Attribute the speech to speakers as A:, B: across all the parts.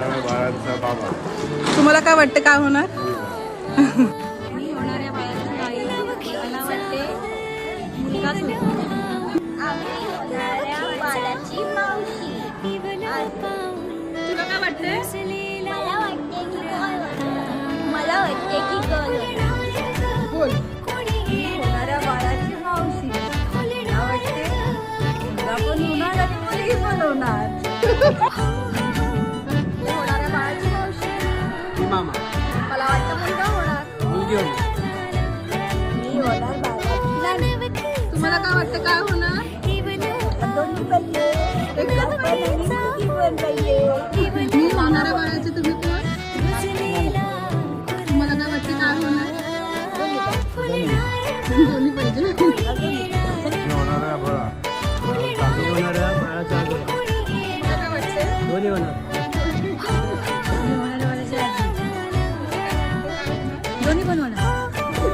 A: बाळांचा बाबा
B: तुम्हाला काय वाटतं काय होणार?
C: मी होणाऱ्या बाळाची मला वाटते मुलगाच
D: मावशी
C: तुला काय वाटतंय
D: मला वाटते की
B: बोल.
C: होणाऱ्या बाळाची मावशी मला वाटते मुलगा पण होणार आणि मुलगी पण होणार बाळाची
B: तुम्हाला काय वाटतं? काय होणार? मी होणाऱ्या बाळाचे तुम्ही कोण? तुम्हाला काय वाटतं? काय होणार? दोन्ही पाहिजे
A: दोन्ही होणार.
C: दोन्ही पण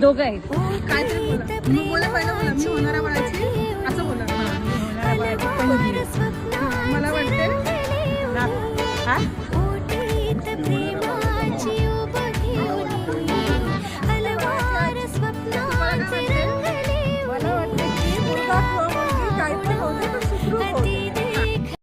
C: दोघं आहेत.
B: काय बोला मग बोला मी बाळाची असं बोला. मला वाटतं